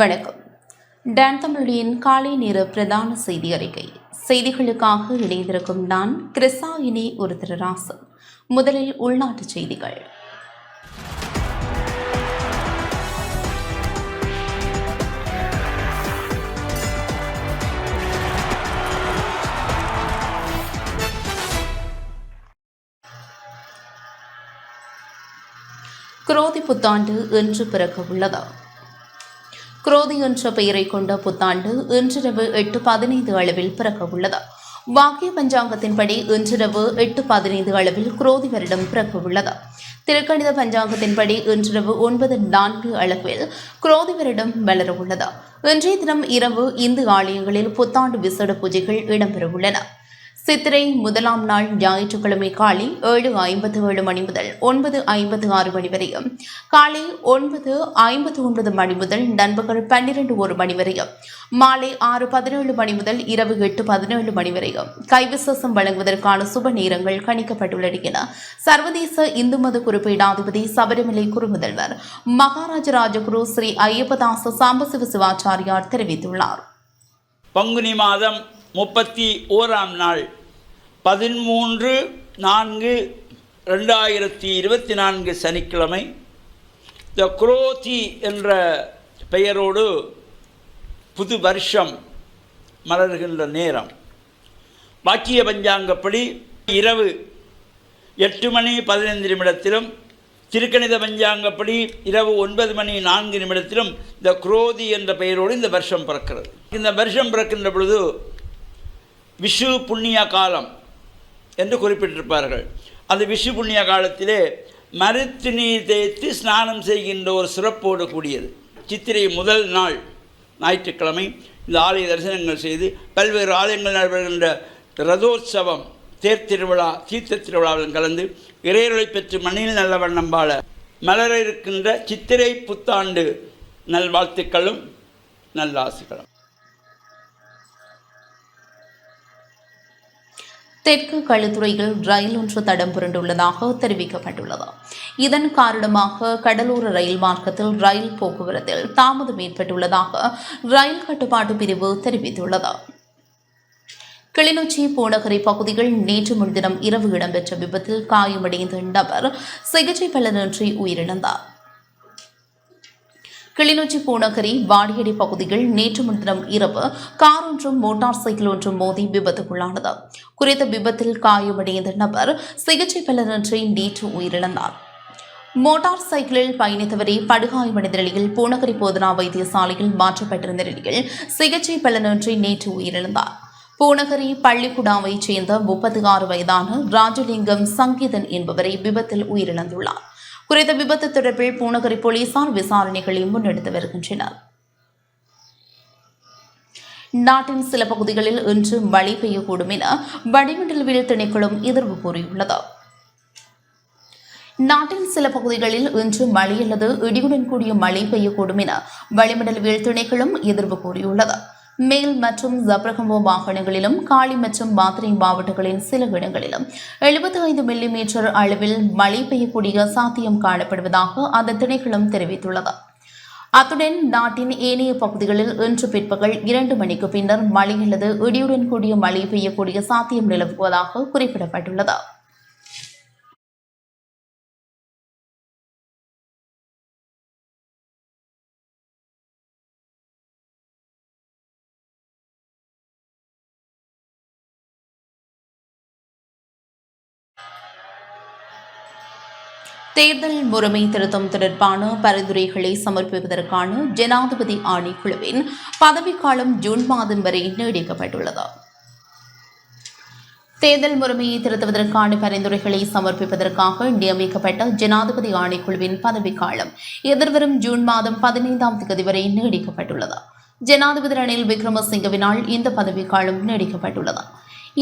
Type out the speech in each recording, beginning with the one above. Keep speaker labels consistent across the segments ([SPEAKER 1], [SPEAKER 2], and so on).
[SPEAKER 1] வணக்கம். டான் தமிழின் காலை நேர பிரதான செய்தி அறிக்கை. செய்திகளுக்காக இணைந்திருக்கும் நான் கிறிஸ்தாயினி ஒரு திருராசு முதலில் உள்நாட்டு செய்திகள். குரோதி புத்தாண்டு இன்று பிறக்க உள்ளதா குரோதி என்ற பெயரை கொண்ட புத்தாண்டு இன்றிரவு எட்டு பதினைந்து அளவில் பிறக்க உள்ளது வாக்கிய பஞ்சாங்கத்தின்படி இன்றிரவு எட்டு பதினைந்து அளவில் குரோதி வருடம் பிறக்க உள்ளது திருக்கணித பஞ்சாங்கத்தின்படி இன்றிரவு ஒன்பது நான்கு அளவில் குரோதி வருடம் வளர உள்ளது இன்றைய தினம் இரவு இந்து ஆலயங்களில் புத்தாண்டு விசேட பூஜைகள் இடம்பெறவுள்ளன. சித்திரை முதலாம் நாள் ஞாயிற்றுக்கிழமை காலை ஏழு ஐம்பத்து ஏழு மணி முதல் ஒன்பது ஐம்பத்து ஆறு மணி வரையும் காலை ஒன்பது ஐம்பத்து ஒன்பது மணி முதல் நண்பகல் பன்னிரண்டு ஒரு மணி வரையும் மாலை ஆறு பதினேழு மணி முதல் இரவு எட்டு பதினேழு மணி வரையும் கைவிசேஷம் வழங்குவதற்கான சுப நேரங்கள் கணிக்கப்பட்டுள்ளன என சர்வதேச இந்து மத குறிப்பீடாதிபதி சபரிமலை குறுமுதல்வர் மகாராஜ ராஜகுரு ஸ்ரீ ஐயப்பதாச சாம்பசிவ சிவாச்சாரியார் தெரிவித்துள்ளார்.
[SPEAKER 2] பங்குனி மாதம் முப்பத்தி ஓராம் நாள் பதிமூன்று நான்கு ரெண்டாயிரத்தி இருபத்தி நான்கு சனிக்கிழமை த குரோதி என்ற பெயரோடு புது வருஷம் மலர்கின்ற நேரம். வாக்கிய பஞ்சாங்கப்படி இரவு எட்டு மணி பதினைந்து நிமிடத்திலும் திருக்கணித பஞ்சாங்கப்படி இரவு ஒன்பது மணி நான்கு நிமிடத்திலும் இந்த குரோதி என்ற பெயரோடு இந்த வருஷம் பிறக்கிறது. இந்த வருஷம் பிறக்கின்ற பொழுது விஷு புண்ணிய காலம். என்று குறிப்பிட்டிருப்பார்கள். அந்த விஷு புண்ணிய காலத்திலே மருத்து நீர் தேய்த்து ஸ்நானம் செய்கின்ற ஒரு சிறப்போடு கூடியது. சித்திரை முதல் நாள் ஞாயிற்றுக்கிழமை இந்த ஆலய தரிசனங்கள் செய்து பல்வேறு ஆலயங்கள் நடைபெறுகின்ற ரதோற்சவம் தேர் திருவிழா தீர்த்த திருவிழாவில் கலந்து இறையருளை பெற்று மண்ணில் நல்ல வண்ணம் பாழ மலர இருக்கின்ற சித்திரை புத்தாண்டு நல்வாழ்த்துக்களும் நல்லாசிகளும்
[SPEAKER 1] தெற்கு களுத்துறையில் ரயில் ஒன்று தடம் புரண்டுள்ளதாக தெரிவிக்கப்பட்டுள்ளது. இதன் காரணமாக கடலோர ரயில் மார்க்கத்தில் ரயில் போக்குவரத்தில் தாமதம் ஏற்பட்டுள்ளதாக ரயில் கட்டுப்பாட்டு பிரிவு தெரிவித்துள்ளது. கிளிநொச்சி பூநகரை பகுதிகள் நேற்று முன்தினம் இரவு இடம்பெற்ற விபத்தில் காயமடைந்த நபர் சிகிச்சை பலனின்றி உயிரிழந்தார். கிளிநொச்சி பூநகரி வாடியடி பகுதியில் நேற்று முன்தினம் இரவு கார் ஒன்றும் மோட்டார் சைக்கிள் ஒன்றும் மோதி விபத்துக்குள்ளானது. குறித்த விபத்தில் காயமடைந்த நபர் சிகிச்சை பலனின்றி நேற்று உயிரிழந்தார். மோட்டார் சைக்கிளில் பயணித்தவரை படுகாயமடைந்த நிலையில் பூநகரி போதனா வைத்தியசாலையில் மாற்றப்பட்டிருந்த நிலையில் சிகிச்சை பலனின்றி நேற்று உயிரிழந்தார். பூநகரி பள்ளிக்குடாவைச் சேர்ந்த முப்பத்தி ஆறு வயதான ராஜலிங்கம் சங்கீதன் என்பவரை விபத்தில் உயிரிழந்துள்ளார். குறித்த விபத்து தொடர்பில் பூநகரி போலீசார் விசாரணைகளை முன்னெடுத்து வருகின்றனர். நாட்டின் சில பகுதிகளில் இன்று மழை பெய்யக்கூடும் என வளிமண்டலவியல் திணைக்களம் எதிர்வு கூறியுள்ளது. நாட்டின் சில பகுதிகளில் இன்று மழை அல்லது இடியுடன் கூடிய மழை பெய்யக்கூடும் என வளிமண்டலவியல் திணைக்களம் எதிர்வு கூறியுள்ளது. மேல் மற்றும் ஜப்ரகம்போ மாகாணங்களிலும் காலி மற்றும் மாத்திரை மாவட்டங்களின் சில இடங்களிலும். எழுபத்தி ஐந்து மில்லிமீட்டர் அளவில் மழை பெய்யக்கூடிய சாத்தியம் காணப்படுவதாக அந்த திணைக்களம் தெரிவித்துள்ளது. அத்துடன் நாட்டின் ஏனைய பகுதிகளில் இன்று பிற்பகல் இரண்டு மணிக்கு பின்னர் மழை அல்லது இடியுடன் கூடிய மழை பெய்யக்கூடிய சாத்தியம் நிலவுவதாக குறிப்பிடப்பட்டுள்ளது. தேர்தல் முறைமை திருத்தம் தொடர்பான பரிந்துரைகளை சமர்ப்பிப்பதற்கான ஜனாதிபதி ஆணைக்குழுவின் பதவிக்காலம் ஜூன் மாதம் வரை நீடிக்கப்பட்டுள்ளது. தேர்தல் முறைமையை திருத்துவதற்கான பரிந்துரைகளை சமர்ப்பிப்பதற்காக நியமிக்கப்பட்ட ஜனாதிபதி ஆணைக்குழுவின் பதவிக்காலம் எதிர்வரும் ஜூன் மாதம் பதினைந்தாம் தேதி வரை நீடிக்கப்பட்டுள்ளது. ஜனாதிபதி ரணில் விக்ரமசிங்கவினால் இந்த பதவிக்காலம் நீடிக்கப்பட்டுள்ளது.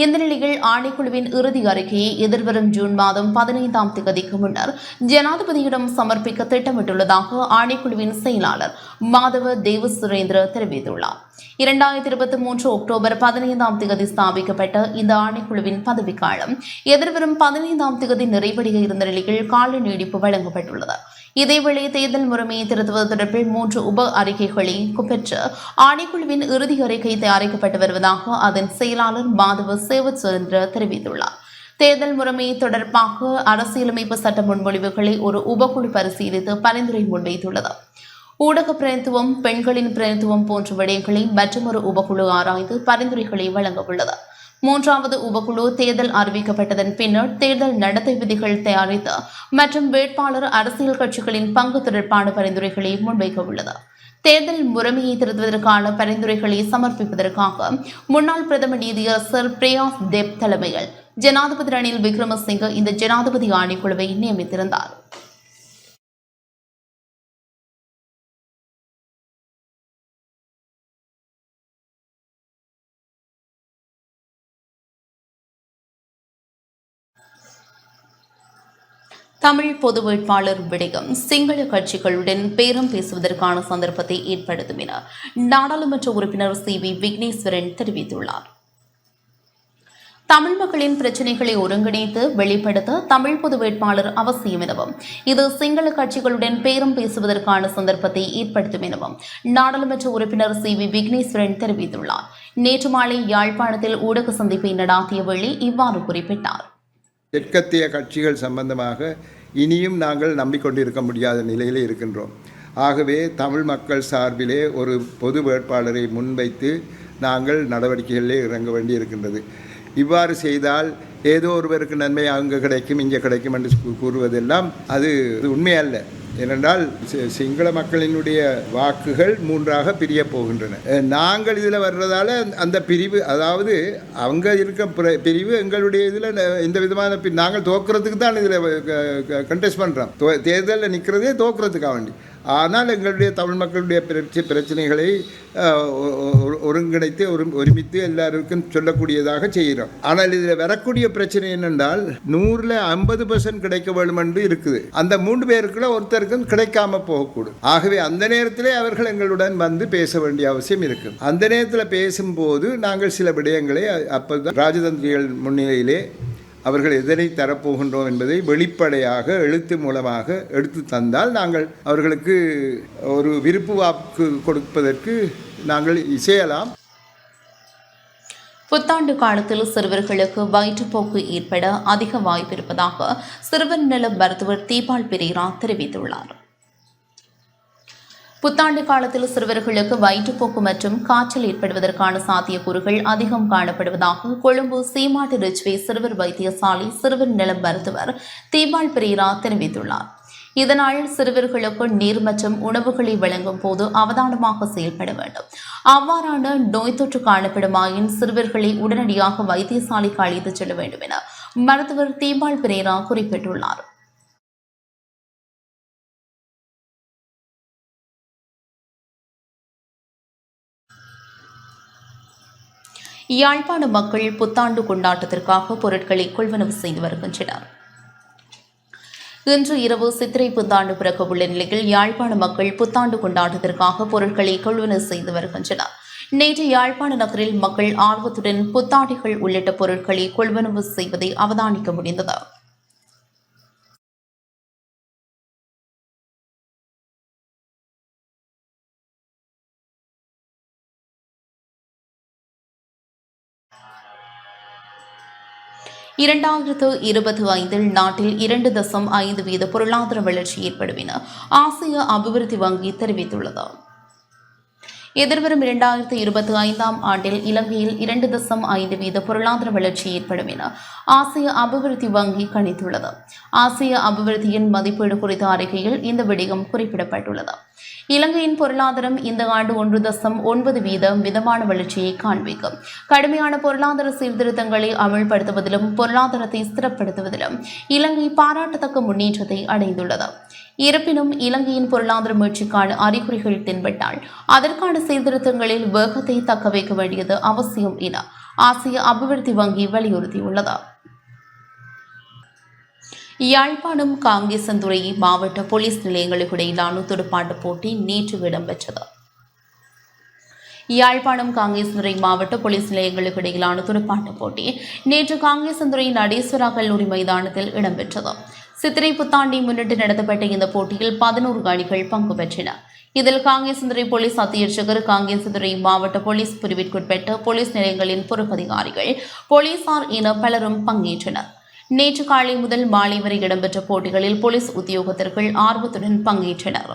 [SPEAKER 1] இந்த நிலையில் ஆணைக்குழுவின் இறுதி அறிக்கையை எதிர்வரும் ஜூன் மாதம் பதினைந்தாம் தேதிக்கு முன்னர் ஜனாதிபதியிடம் சமர்ப்பிக்க திட்டமிட்டுள்ளதாக ஆணைக்குழுவின் செயலாளர் மாதவ தேவ சுரேந்திர தெரிவித்துள்ளார். இரண்டாயிரத்தி இருபத்தி மூன்று அக்டோபர் பதினைந்தாம் தேதி ஸ்தாபிக்கப்பட்ட இந்த ஆணைக்குழுவின் பதவிக்காலம். எதிர்வரும் பதினைந்தாம் தேதி நிறைவடைய இருந்த நிலையில் கால நீடிப்பு வழங்கப்பட்டுள்ளது. இதேவேளை தேர்தல் முறைமையை திருத்துவது தொடர்பில் மூன்று உப அறிக்கைகளை பெற்று ஆணைக்குழுவின் இறுதி அறிக்கை தயாரிக்கப்பட்டு வருவதாக அதன் செயலாளர் மாதவ சேவத் சுரேந்திர தெரிவித்துள்ளார். தேர்தல் முறைமை தொடர்பாக அரசியலமைப்பு சட்ட முன்மொழிவுகளை ஒரு உபக்குழு பரிசீலித்து பரிந்துரை முன்வைத்துள்ளது. ஊடக பிரதித்துவம் பெண்களின் பிரதித்துவம் போன்ற விடயங்களை மற்றொரு உபகுழு ஆராய்ந்து பரிந்துரைகளை வழங்க உள்ளது மூன்றாவது உபகுழு தேர்தல் அறிவிக்கப்பட்டதன் பின்னர் தேர்தல் நடத்தை விதிகள் தயாரித்து மற்றும் வேட்பாளர் அரசியல் கட்சிகளின் பங்கு தொடர்பான பரிந்துரைகளை முன்வைக்க உள்ளது தேர்தல் முறைமையை திருத்துவதற்கான பரிந்துரைகளை சமர்ப்பிப்பதற்காக முன்னாள் பிரதம நீதியரசர் பிரயாஸ் தேப் தலைமையில் ஜனாதிபதி ரணில் விக்ரமசிங்க இந்த ஜனாதிபதி ஆணைக்குழுவை நியமித்திருந்தார். தமிழ் பொது வேட்பாளர் விடயம். சிங்கள கட்சிகளுடன் பேரம் பேசுவதற்கான சந்தர்ப்பத்தை ஏற்படுத்தும் என நாடாளுமன்ற உறுப்பினர் சி. வி. விக்னேஸ்வரன் தெரிவித்துள்ளார். தமிழ் மக்களின் பிரச்சினைகளை ஒருங்கிணைத்து வெளிப்படுத்த தமிழ் பொது வேட்பாளர் அவசியம் எனவும் இது சிங்கள கட்சிகளுடன் பேரம் பேசுவதற்கான சந்தர்ப்பத்தை ஏற்படுத்தும் எனவும் நாடாளுமன்ற உறுப்பினர் சி. வி. விக்னேஸ்வரன் தெரிவித்துள்ளார். நேற்று மாலை யாழ்ப்பாணத்தில் ஊடக சந்திப்பை நடாத்திய வேளை இவ்வாறு குறிப்பிட்டார்.
[SPEAKER 3] தெற்கத்திய கட்சிகள் சம்பந்தமாக இனியும் நாங்கள் நம்பிக்கொண்டிருக்க முடியாத நிலையிலே இருக்கின்றோம். ஆகவே தமிழ் மக்கள் சார்பிலே ஒரு பொது வேட்பாளரை முன்வைத்து நாங்கள் நடவடிக்கைகளிலே இறங்க வேண்டி இருக்கின்றது இவ்வாறு செய்தால் ஏதோ ஒருவருக்கு நன்மை அங்கே கிடைக்கும் இங்கே கிடைக்கும் என்று கூறுவதெல்லாம் அது அது உண்மையல்ல. ஏனென்றால் சி- சிங்கள மக்களினுடைய வாக்குகள் மூன்றாக பிரிய போகின்றன. நாங்கள் இதில் வர்றதால அந்த பிரிவு அதாவது அவங்க இருக்க பிர- பிரிவு எங்களுடைய இதில் இந்த விதமான நாங்கள் தோக்குறதுக்கு தான் இதில் கண்டெஸ்ட் பண்ணுறோம் தேர்தலில் நிற்கிறதே தோக்குறதுக்காக வேண்டி. ஆனால் எங்களுடைய தமிழ் மக்களுடைய பிரச்சனைகளை ஒருங்கிணைத்து ஒரு ஒருமித்து எல்லாருக்கும் சொல்லக்கூடியதாக செய்கிறோம். ஆனால் இதில் வரக்கூடிய பிரச்சனை என்னென்றால் நூறில் ஐம்பது பர்சன்ட் கிடைக்க வேண்டும் என்று இருக்குது. அந்த மூன்று பேருக்குள்ள ஒருத்தருக்கும் கிடைக்காம போகக்கூடும். ஆகவே அந்த நேரத்திலே அவர்கள் எங்களுடன் வந்து பேச வேண்டிய அவசியம் இருக்கு. அந்த நேரத்தில் பேசும்போது நாங்கள் சில விடயங்களை அப்போதான் ராஜதந்திரிகள் முன்னிலையிலே அவர்கள் எதனை தரப்போகின்றோம் என்பதை வெளிப்படையாக எழுத்து மூலமாக எடுத்து தந்தால் நாங்கள் அவர்களுக்கு ஒரு விருப்பு வாக்கு கொடுப்பதற்கு நாங்கள் இசையலாம்.
[SPEAKER 1] புத்தாண்டு காலத்தில் சிறுவர்களுக்கு வயிற்றுப்போக்கு ஏற்பட அதிக வாய்ப்பு இருப்பதாக சிறுவர் நல மருத்துவர் தீபால் பெரேரா தெரிவித்துள்ளார். புத்தாண்டு காலத்தில் சிறுவர்களுக்கு வயிற்றுப்போக்கு மற்றும் காய்ச்சல் ஏற்படுவதற்கான சாத்தியக்கூறுகள் அதிகம் காணப்படுவதாக கொழும்பு சீமாட்டு ரிச்வே சிறுவர் வைத்தியசாலை சிறுவர் நல மருத்துவர் தீபால் பெரேரா தெரிவித்துள்ளார். இதனால் சிறுவர்களுக்கு நீர் மற்றும் உணவுகளை வழங்கும் போது அவதானமாக செயல்பட வேண்டும். அவ்வாறான நோய் தொற்று காணப்படுமாயின் சிறுவர்களை உடனடியாக வைத்தியசாலைக்கு அழைத்துச் செல்ல வேண்டும் என மருத்துவர் தீபால் பிரேரா குறிப்பிட்டுள்ளார். யாழ்ப்பாண மக்கள் புத்தாண்டு கொண்டாட்டத்திற்காக பொருட்களை கொள்வனவு செய்து வருகின்றனர். இன்று இரவு சித்திரை புத்தாண்டு பிறக்க உள்ள நிலையில் யாழ்ப்பாண மக்கள் புத்தாண்டு கொண்டாட்டத்திற்காக பொருட்களை கொள்வனவு செய்து வருகின்றனர். நேற்று யாழ்ப்பாண நகரில் மக்கள் ஆர்வத்துடன் புத்தாண்டிகள் உள்ளிட்ட பொருட்களை கொள்வனவு செய்வதை அவதானிக்க முடிந்தது. இரண்டாயிரத்து இருபத்தி ஐந்தில் நாட்டில் இரண்டு தசம் ஐந்து வீத பொருளாதார வளர்ச்சி ஏற்படும் என ஆசிய அபிவிருத்தி வங்கி தெரிவித்துள்ளது. எதிர்வரும் இரண்டாயிரத்தி இருபத்தி ஐந்தாம் ஆண்டில் இலங்கையில் இரண்டு தசம் ஐந்து வீத பொருளாதார வளர்ச்சி ஏற்படும் என ஆசிய அபிவிருத்தி வங்கி கணித்துள்ளது. ஆசிய அபிவிருத்தியின் மதிப்பீடு குறித்த அறிக்கையில் இந்த விடயம் குறிப்பிடப்பட்டுள்ளது. இலங்கையின் பொருளாதாரம் இந்த ஆண்டு ஒன்று தசம் ஒன்பது வீதம் மிதமான வளர்ச்சியை காண்பிக்கும். கடுமையான பொருளாதார சீர்திருத்தங்களை அமல்படுத்துவதிலும் பொருளாதாரத்தை ஸ்திரப்படுத்துவதிலும் இலங்கை பாராட்டத்தக்க முன்னேற்றத்தை அடைந்துள்ளது. இருப்பினும் இலங்கையின் பொருளாதார முயற்சிக்கான அறிகுறிகள் தென்பட்டால் அதற்கான சீர்திருத்தங்களில் வேகத்தை தக்க வைக்க வேண்டியது அவசியம் என ஆசிய அபிவிருத்தி வங்கி வலியுறுத்தியுள்ளது. யாழ்ப்பாணம் காங்கேசந்துறை மாவட்ட போலீஸ் நிலையங்களுக்கு இடையிலான துடுப்பாட்ட போட்டி நேற்று இடம்பெற்றது. யாழ்ப்பாணம் காங்கேசந்துறை மாவட்ட போலீஸ் நிலையங்களுக்கு இடையிலான துடுப்பாட்ட போட்டி நேற்று காங்கேசந்துறை நடேஸ்வரா கல்லூரி மைதானத்தில் இடம்பெற்றது. சித்திரை புத்தாண்டை முன்னிட்டு நடத்தப்பட்ட இந்த போட்டியில் பதினோரு அணிகள் பங்கு பெற்றன. இதில் காங்கேசந்துறை போலீஸ் அத்தியட்சகர் காங்கேசந்துறை மாவட்ட போலீஸ் பிரிவிற்குட்பட்ட போலீஸ் நிலையங்களின் பொறுப்பதிகாரிகள் போலீசார் என பலரும் பங்கேற்றனர். நேற்று காலை முதல் மாலை வரை இடம்பெற்ற போட்டிகளில் போலீஸ் உத்தியோகத்தர்கள் ஆர்வத்துடன் பங்கேற்றனர்.